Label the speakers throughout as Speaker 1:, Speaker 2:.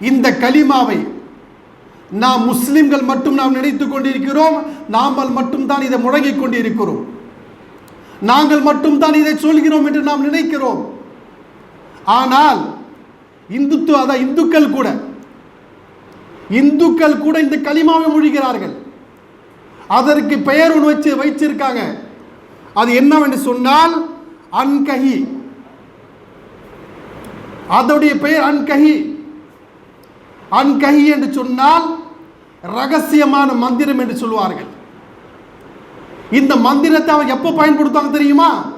Speaker 1: இந்த கலிமாவை நாம் முஸ்லிம்கள் மட்டும் நாம் நினைத்துக் கொண்டிருக்கிறோம் நாமல் மட்டும்தான் இதை முழங்கிக் கொண்டிருக்கிறோம். நாங்கள் மட்டும்தான் இதை சொல்கிறோம் என்று நாம் நினைக்கிறோம். ஆனால் இந்துத்துவ அதான் இந்துக்கள் கூட இந்துக்கள் கூட இந்த கலிமாவை மொழிகிறார்கள். அதற்கு பெயர் ஒன்று வச்சு வைச்சிருக்காங்க அது என்னவென்று சொன்னால் அன்கஹி. அதோடைய பெயர் அன்கஹி. அன்கஹி என்று சொன்னால் ரகசியமான மந்திரம் என்று சொல்வார்கள் இந்த மந்திரத்தை அவங்க எப்போ பயன்படுத்துவாங்க தெரியுமா?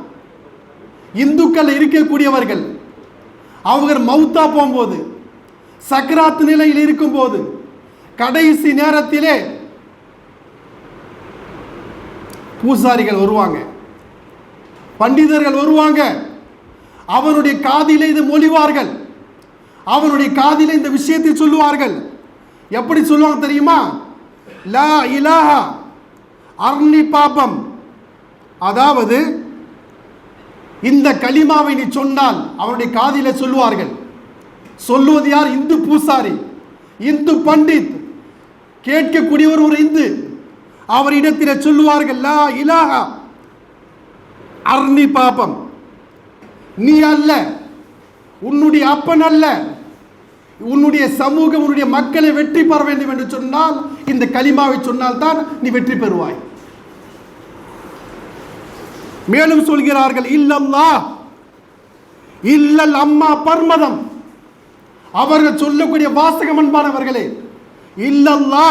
Speaker 1: இந்துக்கள் இருக்கக்கூடியவர்கள். அவங்க மவுத்தா போகும்போது சக்கராத் நிலையில் இருக்கும்போது கடைசி நேரத்திலே பூசாரிகள் வருவாங்க. பண்டிதர்கள் வருவாங்க. அவருடைய காதிலே இது மொழிவார்கள். அவனுடைய காதில் இந்த விஷயத்தை சொல்லுவார்கள். எப்படி சொல்லுவாங்க தெரியுமா? லா இலாஹா அர்ணி பாபம். அதாவது இந்த கலிமாவை நீ சொன்னால் அவனுடைய காதில சொல்லுவார்கள். சொல்லுவது யார்? இந்து பூசாரி. இந்து பண்டித். கேட்கக்கூடியவர் ஒரு இந்து. அவர் இடத்தில் சொல்லுவார்கள் லா இலாஹா அர்ணி பாபம். நீ அல்ல. உன்னுடைய அப்பன் அல்ல. உன்னுடைய சமூகம் உன்னுடைய மக்களை வெற்றி பெற வேண்டும் என்று சொன்னால் இந்த களிமாவை சொன்னால் தான் நீ வெற்றி பெறுவாய். மேலும் சொல்கிறார்கள் இல்லல்லா இல்லல் அம்மா பர்மதம். அவர்கள் சொல்லக்கூடிய வாசகம் அன்பானவர்களே இல்லல்லா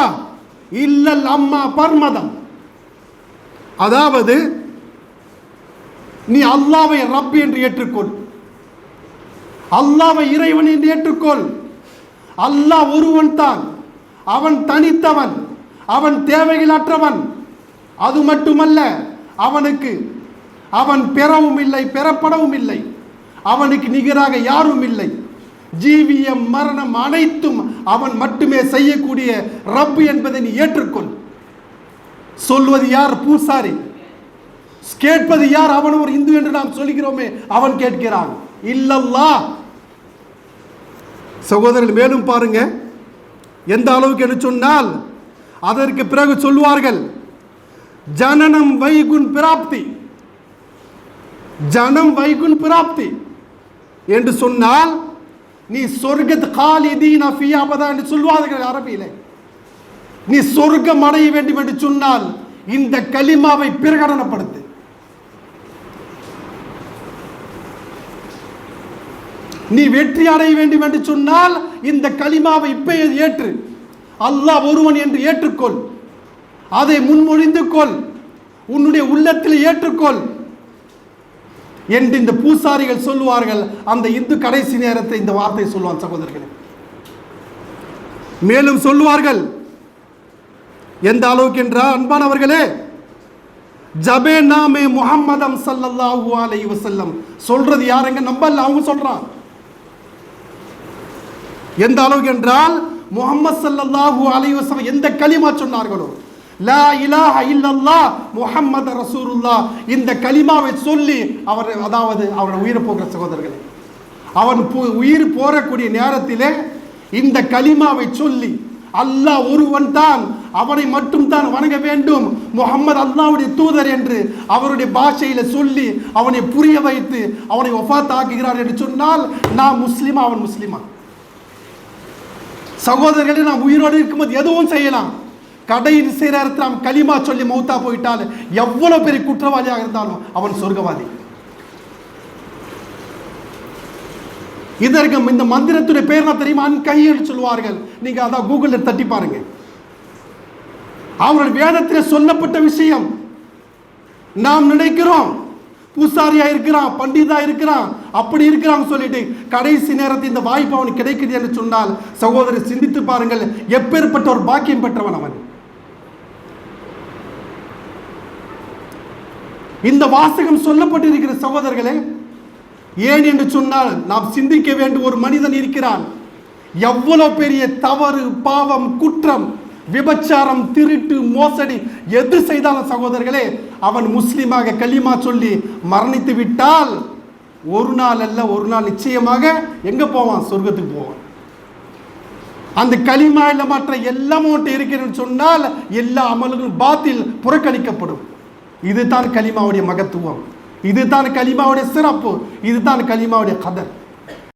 Speaker 1: இல்லல் அம்மா பர்மதம். அதாவது நீ அல்லாவை ரப் என்று ஏற்றுக்கொள். அல்லாவை இறைவனை ஏற்றுக்கொள். அல்லாஹ் ஒருவன் தான் அவன் தனித்தவன். அவன் தேவைகளற்றவன். அது மட்டுமல்ல அவனுக்கு அவன் பெறவும் இல்லை பெறப்படவும் இல்லை. அவனுக்கு நிகராக யாரும் இல்லை. ஜீவியம் மரணம் அனைத்தும் அவன் மட்டுமே செய்யக்கூடிய ரப் என்பதை நீ ஏற்றுக்கொள். சொல்வது யார்? பூசாரி. கேட்பது யார்? அவன் ஒரு இந்து என்று நாம் சொல்கிறோமே அவன் கேட்கிறான். இல்லல்லா சகோதரர்கள் மேலும் பாருங்க. எந்த அளவுக்கு என்று சொன்னால் அதற்கு பிறகு சொல்வார்கள் ஜனனம் வைகுன் பிராப்தி. ஜனம் வைகுன் பிராப்தி. என்று சொன்னால் நீ சொர்க்கத் காலிதீன் அஃபியாபதா என்று சொல்வார்கள் அரபியிலே. நீ சொர்க்கம் அடைய வேண்டும் என்று சொன்னால் இந்த கலிமாவை பிரகடனப்படுத்து. நீ வெற்றி அடைய வேண்டும் என்று சொன்னால் இந்த கலிமாவை இப்போ ஏற்று. அல்லாஹ் ஒருவன் என்று ஏற்றுக்கொள். அதை முன்மொழிந்து கொள். உன்னுடைய உள்ளத்தில் ஏற்றுக்கொள். என்று இந்த பூசாரிகள் சொல்லுவார்கள். அந்த இந்து கடைசி நேரத்தை இந்த வார்த்தை சொல்லுவான் சகோதரர்களே. மேலும் சொல்லுவார்கள். எந்த அளவுக்கு என்றால் அன்பானவர்களே ஜபே நாமே முஹம்மதம் சல்லல்லாஹு அலைஹி வஸல்லம். சொல்றது யாருங்க நம்பல்ல அவங்க சொல்றான். எந்த அளவுக்கு என்றால் முஹம்மது சல்லாஹூ அலைவசம் எந்த கலிமா சொன்னார்களோ லா இலாஹ இல்லல்லா முஹம்மது ரசூலுல்லா இந்த கலிமாவை சொல்லி அவர் அதாவது அவரை உயிர் போகிற சகோதரர்களே அவன் போ உயிர் போறக்கூடிய நேரத்திலே இந்த கலிமாவை சொல்லி அல்லாஹ் ஒருவன் தான் அவனை மட்டும் தான் வணங்க வேண்டும். முகமது அல்லாவுடைய தூதர் என்று அவருடைய பாஷையில் சொல்லி அவனை புரிய வைத்து அவனை ஒஃபாத் ஆக்குகிறார் என்று சொன்னால் நான் முஸ்லீமா அவன் முஸ்லீமா? சகோதரர்களே நாம் உயிரோடு இருக்கும்போது எதுவும் செய்யலாம். கடைசி நேரத்தில் நாம் களிமா சொல்லி மௌத்தா போயிட்டால் எவ்வளோ பெரிய குற்றவாளியாக இருந்தாலும் அவன் சொர்க்கவாதி. இதற்கு இந்த மந்திரத்துடைய பேர் என்ன தெரியுமா? கையில் சொல்வார்கள் நீங்கள் அதான் கூகுளில் தட்டி பாருங்க. அவர்கள் வேதத்தில் சொல்லப்பட்ட விஷயம். நாம் நினைக்கிறோம். பூசாரியா இருக்கிறான் பண்டிதா இருக்கிறான் அப்படி இருக்கிறாங்க சொல்லிட்டு கடைசி நேரத்தில் இந்த வாய்ப்பு அவனுக்கு கிடைக்குது என்று சொன்னால் சகோதரர் சிந்தித்து பாருங்கள் எப்பேற்பட்ட ஒரு பாக்கியம் பெற்றவன் அவன். இந்த வாசகம் சொல்லப்பட்டிருக்கிற சகோதரர்களே ஏன் என்று சொன்னால் நாம் சிந்திக்க வேண்டும் ஒரு மனிதன் இருக்கிறான். எவ்வளோ பெரிய தவறு பாவம் குற்றம் விபச்சாரம் திருட்டு மோசடி எது செய்தாலும் சகோதரர்களே அவன் முஸ்லீமாக களிமா சொல்லி மரணித்து விட்டால் ஒரு நாள் அல்ல ஒரு நாள் நிச்சயமாக எங்க போவான்? சொர்க்கத்துக்கு போவான். அந்த களிமா இல்ல மற்ற எல்லாம் உன்கிட்ட இருக்கிறேன்னு சொன்னால் எல்லா அமல்களும் பாத்தில் புறக்கணிக்கப்படும். இதுதான் களிமாவுடைய மகத்துவம். இதுதான் களிமாவுடைய சிறப்பு. இதுதான் களிமாவுடைய கதர்.